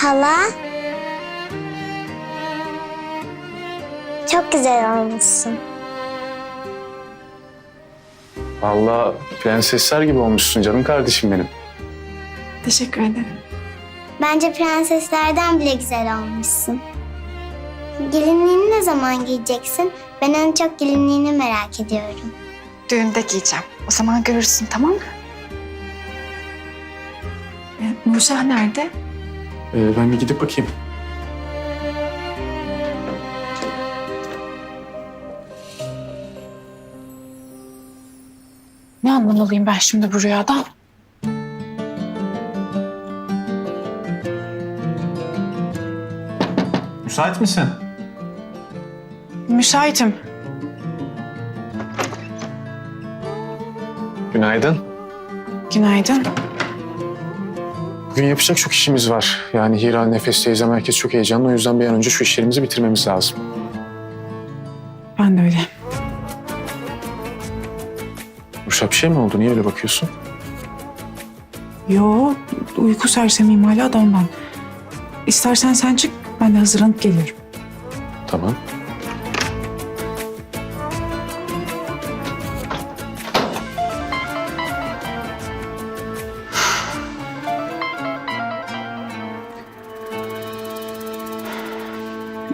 Hala. Çok güzel olmuşsun. Vallahi prensesler gibi olmuşsun canım kardeşim benim. Teşekkür ederim. Bence prenseslerden bile güzel olmuşsun. Gelinliğini ne zaman giyeceksin? Ben en çok gelinliğini merak ediyorum. Düğünde giyeceğim. O zaman görürsün tamam mı? E, Nurşah nerede? Ee, ben bir gidip bakayım. Ne anlamalıyım ben şimdi bu rüyadan? Müsait misin? Müsaitim. Günaydın. Günaydın. Bugün yapacak çok işimiz var. Yani Hira, Nefes teyzem herkes çok heyecanlı. O yüzden bir an önce şu işlerimizi bitirmemiz lazım. Ben de öyle. Uşak bir şey mi oldu? Niye öyle bakıyorsun? Yo, uyku sersemiyim hala da ondan. İstersen sen çık, ben de hazırlanıp geliyorum. Tamam.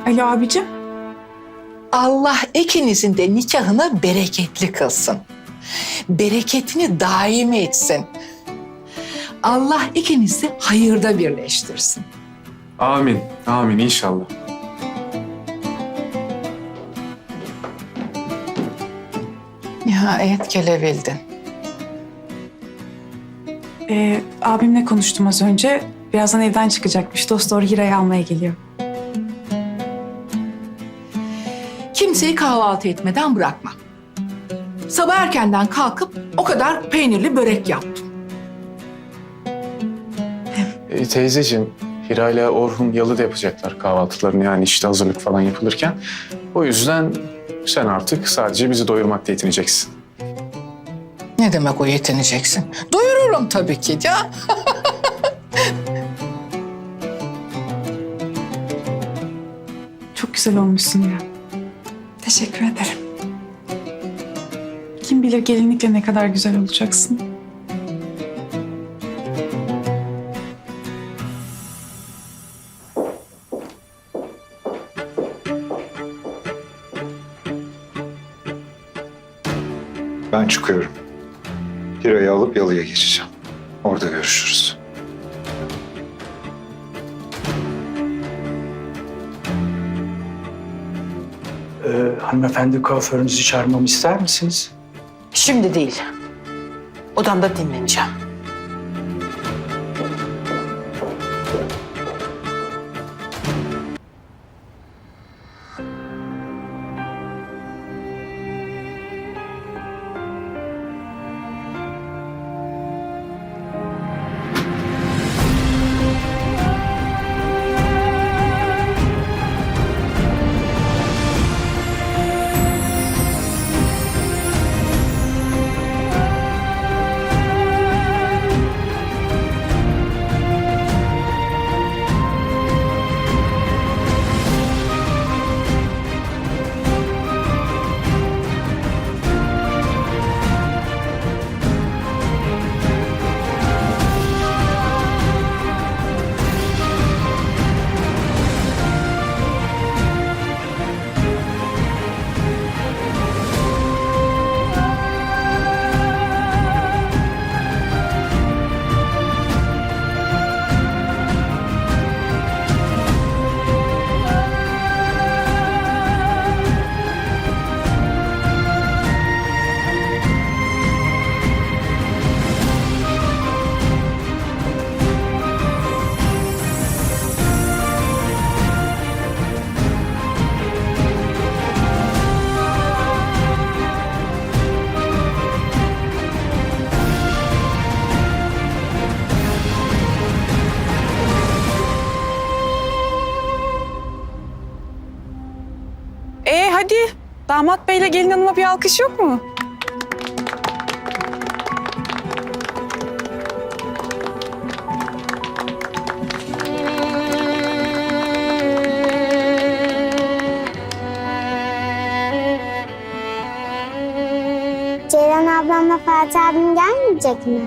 Ali abicim. Allah ikinizin de nikahını bereketli kılsın. Bereketini daim etsin. Allah ikinizi hayırda birleştirsin. Amin. Amin inşallah. Nihayet gelebildin. Ee, abimle konuştum az önce. Birazdan evden çıkacakmış. Dost doğru Hira'yı almaya geliyor. Kimseyi kahvaltı etmeden bırakma. Sabah erkenden kalkıp o kadar peynirli börek yaptım. Ee, teyzeciğim, Hira ile Orhun yalı da yapacaklar kahvaltılarını. Yani işte hazırlık falan yapılırken. O yüzden sen artık sadece bizi doyurmakla yetineceksin. Ne demek o yetineceksin? Doyururum tabii ki ya. Çok güzel olmuşsun ya. Teşekkür ederim. Kim bilir gelinlikle ne kadar güzel olacaksın. Ben çıkıyorum. Hira'yı alıp yalıya geçeceğim. Orada görüşürüz. Hanımefendi kuaförünüzü çağırmamı ister misiniz? Şimdi değil. Odamda dinleneceğim. hadi. Damat beyle gelin hanıma bir alkış yok mu? Ceren ablamla Fatih abim gelmeyecek mi?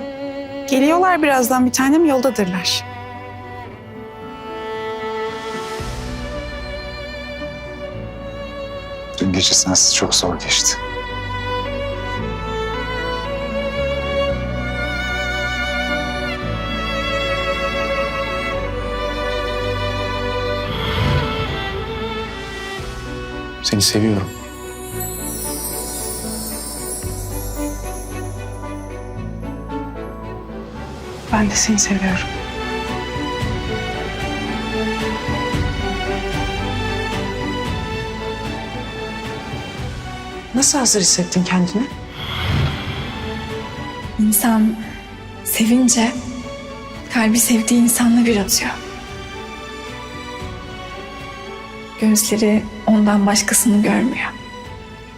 Geliyorlar birazdan bir tanem yoldadırlar. Dün gece sensiz çok zor geçti. Seni seviyorum. Ben de seni seviyorum. Nasıl hazır hissettin kendini? İnsan sevince kalbi sevdiği insanla bir atıyor. Gözleri ondan başkasını görmüyor.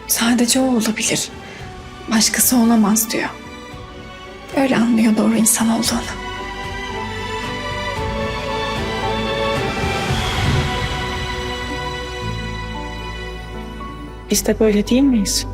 Sadece o olabilir. Başkası olamaz diyor. Öyle anlıyor doğru insan olduğunu. Biz de böyle değil miyiz?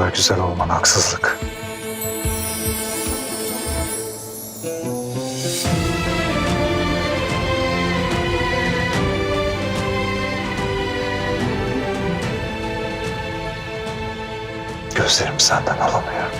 Kadar güzel olman haksızlık. Gözlerim senden alamıyor.